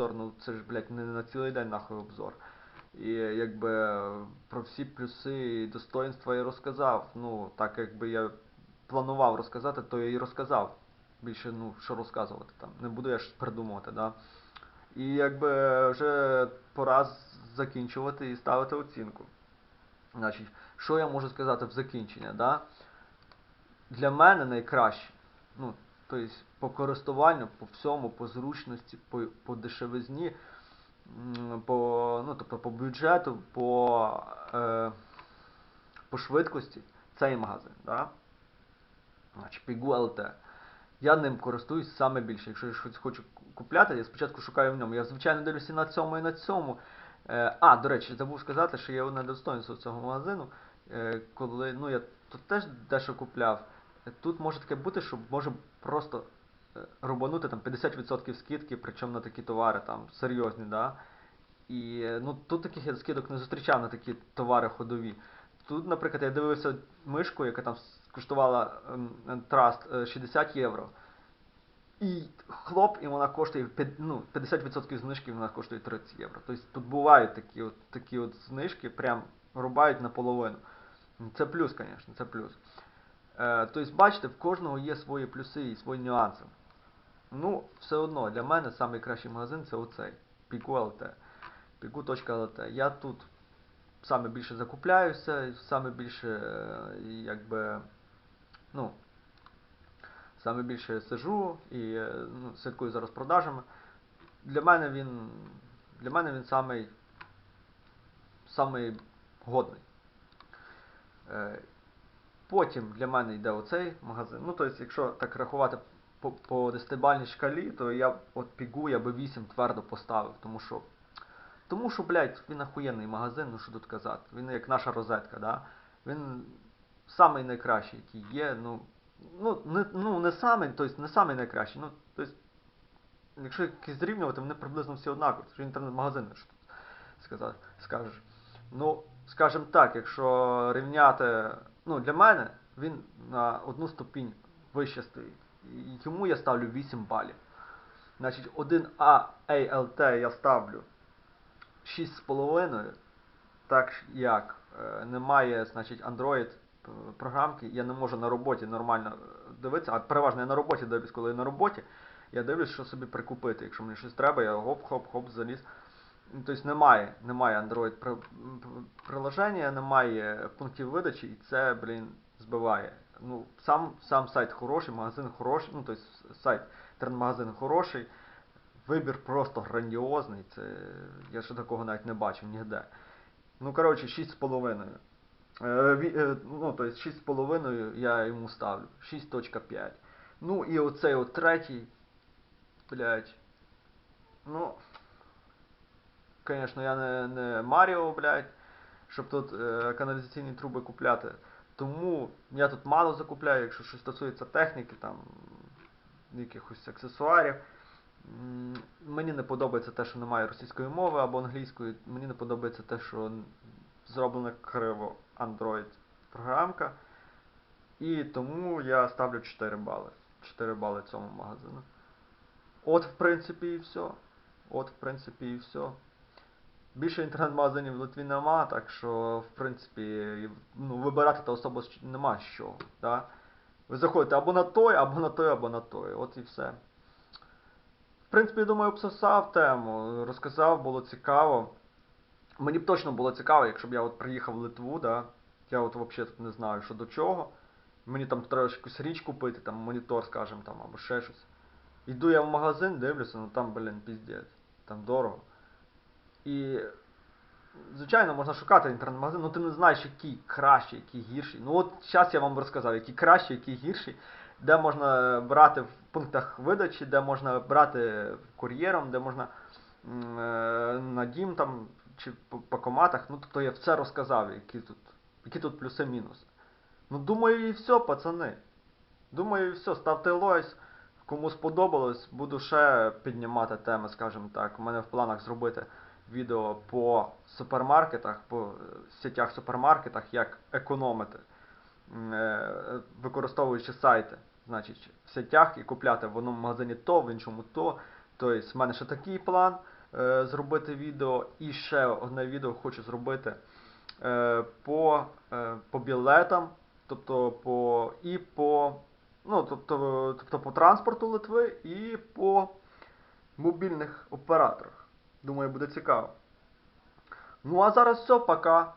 обзор, ну це ж, блядь, не на цілий день нахуй обзор. І якби про всі плюси і достоинства я розказав. Ну, так якби я планував розказати, то я і розказав. Більше, ну, що розказувати там. Не буду я ж придумувати, да. І якби вже пора закінчувати і ставити оцінку. Значить, що я можу сказати в закінчення, да? Для мене найкраще, ну, тобто по користуванню, по всьому, по зручності, по, по дешевизні, по, ну, тобто по бюджету, по, е, по швидкості цей магазин. Да? Значить, Пігу ЛТ. Я ним користуюсь саме більше. Якщо я щось хочу купляти, я спочатку шукаю в ньому. Я, звичайно, дивлюся на цьому, і на цьому. Е, а, до речі, забув сказати, що є одне достоинство цього магазину. Е, коли, ну, я тут теж дещо купляв. Тут може таке бути, що може просто е, рубанути там 50% скидки, причому на такі товари там серйозні, да. І е, ну, тут таких я скидок не зустрічав на такі товари ходові. Тут, наприклад, я дивився мишку, яка там коштувала ем, траст е, 60 євро. І хлоп, і вона коштує ну, 50% знижки, вона коштує 30 євро. Тобто тут бувають такі от, такі от знижки, прям рубають наполовину. Це плюс, звісно, це плюс. Е, тобто, бачите, в кожного є свої плюси і свої нюанси. Ну, все одно, для мене найкращий магазин це оцей. Piku.lt. Piku.lt. Я тут саме більше закупляюся, саме більше, е, якби, ну, саме більше сижу і е, ну, слідкую за розпродажами. Для мене він, для мене він самий, самий годний. Потім для мене йде оцей магазин. Ну, тобто, якщо так рахувати по, по десятибальній шкалі, то я от пігу я би 8 твердо поставив, тому що. Тому що, блядь, він охуєнний магазин, ну що тут казати. Він як наша розетка, да? Він самий найкращий, який є. Ну, ну, не, ну, не самий, тобто не самий найкращий. Ну, тобто, якщо якось зрівнювати, вони приблизно всі однакові. Це ж інтернет-магазин, що тут сказати, скажеш. Ну, скажімо так, якщо рівняти, ну, для мене він на одну ступінь вище стоїть. Йому я ставлю 8 балів. Значить, 1А ALT я ставлю 6,5, так як е, немає, значить, Android програмки, я не можу на роботі нормально е, дивитися, а переважно я на роботі дивлюсь, коли я на роботі, я дивлюсь, що собі прикупити. Якщо мені щось треба, я гоп-хоп-хоп заліз. Тобто немає, немає Android приложення, немає пунктів видачі, і це, блін, збиває. Ну, сам, сам сайт хороший, магазин хороший, ну, тобто сайт, інтернет-магазин хороший, вибір просто грандіозний. Це, я ще такого навіть не бачив ніде. Ну, коротше, 6,5. Е, е, ну, тобто 6,5 я йому ставлю. 6.5. Ну і оцей от третій, блядь, ну, Звісно, я не, не Маріо, блядь, щоб тут е, каналізаційні труби купляти. Тому я тут мало закупляю, якщо щось стосується техніки, там якихось аксесуарів. Мені не подобається те, що немає російської мови або англійської. Мені не подобається те, що зроблена криво Android програмка. І тому я ставлю 4 бали. 4 бали цьому магазину. От, в принципі, і все. От, в принципі, і все. Більше інтернет-магазинів в Литві нема, так що, в принципі, ну, вибирати то особо щ- нема чого. Да? Ви заходите або на той, або на той, або на той. От і все. В принципі, я думаю, обсосав тему, розказав, було цікаво. Мені б точно було цікаво, якщо б я от приїхав в Литву, да? я от взагалі не знаю, що до чого. Мені там треба якусь річ купити, там монітор, скажімо, там, або ще щось. Йду я в магазин, дивлюся, ну там, блін, піздець, там дорого. І, звичайно, можна шукати інтернет-магазин, але ти не знаєш, який кращий, який гірший. Ну от зараз я вам розказав, який кращий, який гірший, де можна брати в пунктах видачі, де можна брати кур'єром, де можна е, на дім там чи по, по. Ну, тобто я все розказав, які тут, які тут плюси-мінуси. Ну, думаю, і все, пацани. Думаю, і все, ставте лойс. Кому сподобалось, буду ще піднімати теми, скажімо так. У мене в планах зробити відео по супермаркетах, по е, сетях супермаркетах, як економити, е, використовуючи сайти, значить, в сетях і купляти в одному магазині то, в іншому то, Тобто, в мене ще такий план е, зробити відео. І ще одне відео хочу зробити по, по білетам, тобто по і по, ну, тобто, тобто по транспорту Литви і по мобільних операторах. Думаю, буде цікаво. Ну а зараз все, пока.